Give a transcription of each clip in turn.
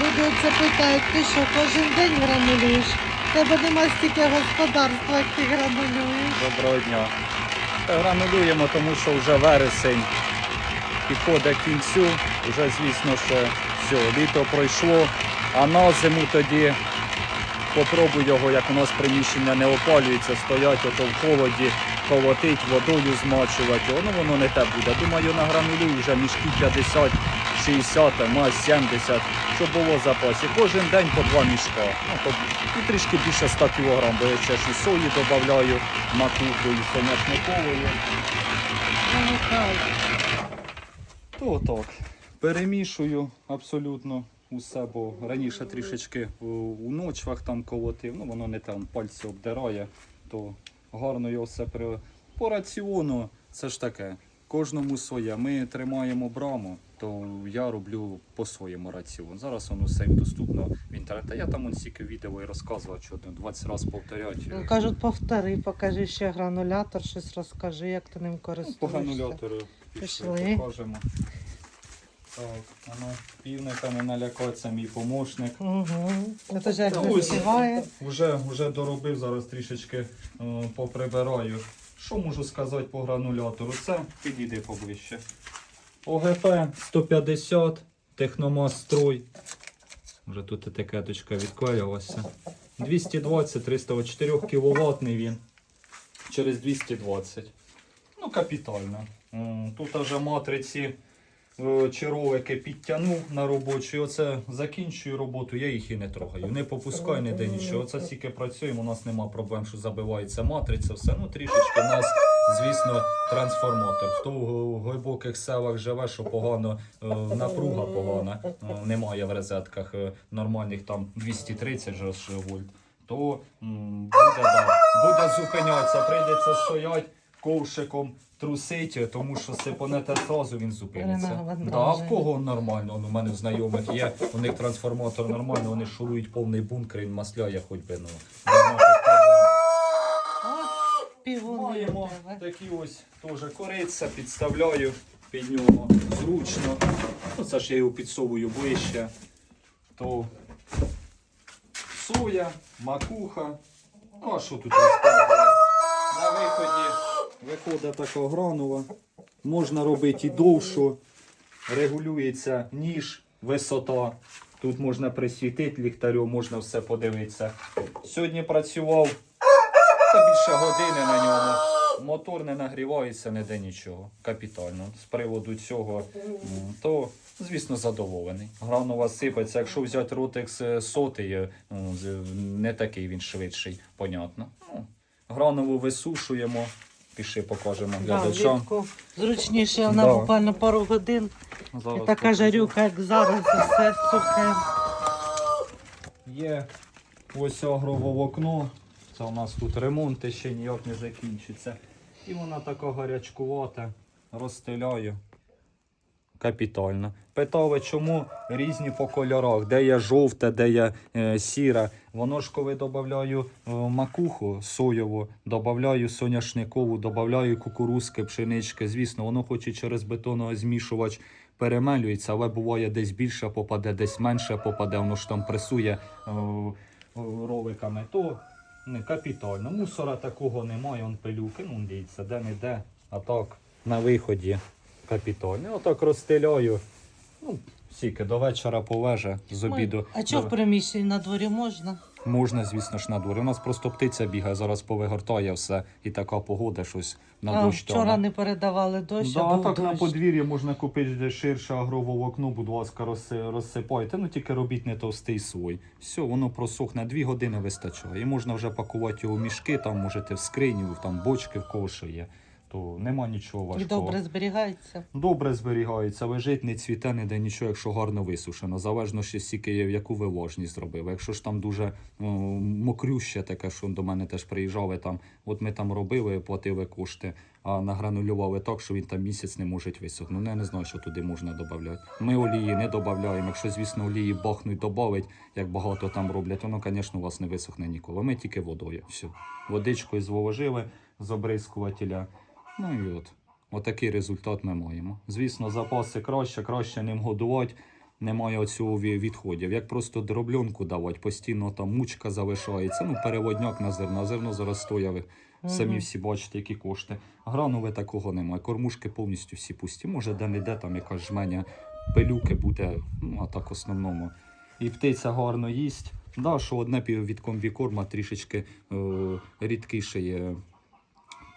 Люди оце питають, ти що, кожен день гранулюєш? Тебе нема стільки господарства, як ти гранулюєш. Доброго дня. Гранулюємо, тому що вже вересень підходить кінцю. Вже, звісно, що все, літо пройшло, а на зиму тоді попробуй його, як у нас приміщення не опалюється, стоять ото в холоді, колотить, водою змачувати. Ну воно не те буде. Думаю, на награнулюю вже мішки 50, 60, май 70, щоб було в запасі. Кожен день по два мішка. Ну, і трішки більше 100 кг, бо я ще і сої додаю, макуху і соняшникової. То так. Перемішую абсолютно усе, бо раніше трішечки у ночвах там колотив, ну воно не там пальці обдирає, то гарно його все при... По раціону це ж таке. Кожному своє. Ми тримаємо браму, то я роблю по своєму раціону. Зараз воно все доступно в інтернеті. Я там он стільки відео і розказував, що ну, 20 разів повторяти. Ну, Кажуть, повтори, покажи ще гранулятор, щось розкажи, як ти ним Ну, По гранулятору пішли, Пішли. покажемо. Так, воно півника не налякаться, мій помощник. Угу. Це ж як ось. заспіває. Уже, доробив, зараз трішечки е, поприбираю. Що можу сказати по гранулятору? Це підійди поближче. ОГП 150, Техномаструй. Вже тут етикеточка відклеїлася. 220 304 кВт він. Через 220. Ну, капітально. Тут вже матриці е, чи підтягнув на робочу. Оце закінчую роботу, я їх і не трогаю. Не попускаю ніде нічого. Оце тільки працюємо, у нас нема проблем, що забивається матриця, все. Ну трішечки у нас, звісно, трансформатор. Хто в глибоких селах живе, що погано, е, напруга погана, е, немає в розетках е, нормальних там 230 ж вольт, то буде, да, буде зупинятися, прийдеться стоять ковшиком трусить, тому що сипонете зразу він зупиниться. Да, а в кого нормально? Он у мене в знайомих є, у них трансформатор нормально, вони шурують повний бункер, він масляє хоч би ну. Півони Маємо такі ось теж кориця, підставляю під нього зручно. Ну, це ж я його підсовую ближче. То соя, макуха. Ну, а що тут розказувати? На виході виходить така гранула. Можна робити і довшу. Регулюється ніж, висота. Тут можна присвітити ліхтарем, можна все подивитися. Сьогодні працював та більше години на ньому. Мотор не нагрівається, ніде нічого. Капітально. З приводу цього, то, звісно, задоволений. Гранова сипеться. Якщо взяти ротекс е, сотий, е, ну, не такий він швидший, понятно. Ну, гранову висушуємо. Піши покажемо Да, глядачам. влітку зручніше, вона Да. буквально пару годин. Зараз І така покажу. жарюка, як зараз, все сухе. Є ось агроволокно. Це у нас тут ремонт ще ніяк не закінчиться. І вона така гарячкувата. Розстеляю. Капітально. Питали, чому різні по кольорах, де є жовте, де є е, сіра. Воно ж коли додаю е, макуху соєву, додаю соняшникову, додаю кукурузки, пшенички. Звісно, воно хоч і через бетонозмішувач перемелюється, але буває десь більше попаде, десь менше попаде, воно ж там пресує е, е, роликами. То не капітально. Мусора такого немає, он пилюки, ну дивіться, де не де. А так на виході капітально. Отак розстеляю. Ну, стільки до вечора полеже з обіду. А чого в приміщенні на дворі можна? Можна, звісно ж, на дворі. У нас просто птиця бігає, зараз повигортає все. І така погода щось на А, дощ. вчора тягне. не передавали дощ, Да, а був так на дощ. подвір'ї можна купити де ширше агроволокно, будь ласка, розси- розсипайте. Ну тільки робіть не товстий слой. Все, воно просохне, дві години вистачає. І можна вже пакувати його в мішки, там можете в скриню, там бочки в кого що є. То нема нічого І добре зберігається. Добре зберігається, лежить, не цвіте, ніде нічого, якщо гарно висушено. Залежно ще стільки, є, яку ви вложність зробили. Якщо ж там дуже о, мокрюще таке, що до мене теж приїжджали там, от ми там робили, платили кошти, а награнулювали так, що він там місяць не може висохнути. Ну, я не знаю, що туди можна додати. Ми олії не додаємо. Якщо, звісно, олії бахнуть, додавить, як багато там роблять, воно, звісно, у вас не висохне ніколи. Ми тільки водою. Все. Водичкою зволожили з обрискувателя. Ну і от. Отакий результат ми маємо. Звісно, запаси краще, краще ним годувати. немає оцього відходів. Як просто дробльонку давати, постійно там мучка залишається. Ну, переводняк на зерно. Зерно зараз стоїть, ви самі всі бачите, які кошти. Гранове такого немає. Кормушки повністю всі пусті. Може, де-не-де там якась жменя пилюки буде, ну а так в основному. І птиця гарно їсть. Да, що одне від комбікорма трішечки е, рідкіше є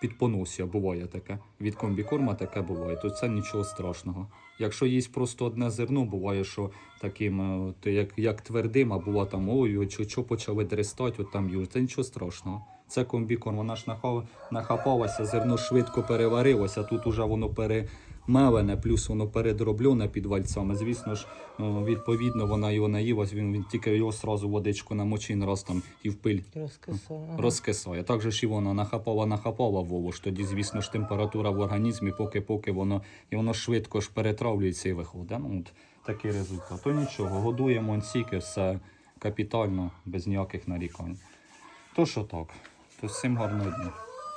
під понусся буває таке. Від комбікорма таке буває, то це нічого страшного. Якщо їсть просто одне зерно, буває, що таким, е, от як, як твердим, а була там ой, що, почали дрестати, от там юж, це нічого страшного. Це комбікорм, вона ж нахапалася, зерно швидко переварилося, тут уже воно перемелене, плюс воно передробльоне під вальцями. Звісно ж, е, відповідно, вона його наїлась, він, він тільки його сразу водичку намочив, раз там і в пиль Розкисає. ага. розкисає. Так же ж і вона нахапала, нахапала вову ж тоді, звісно ж, температура в організмі, поки поки воно і воно швидко ж перетравлюється і виходить. Ну, от такий результат. То нічого, годуємо онсіки, все капітально, без ніяких нарікань. То що так, то всім гарного дня.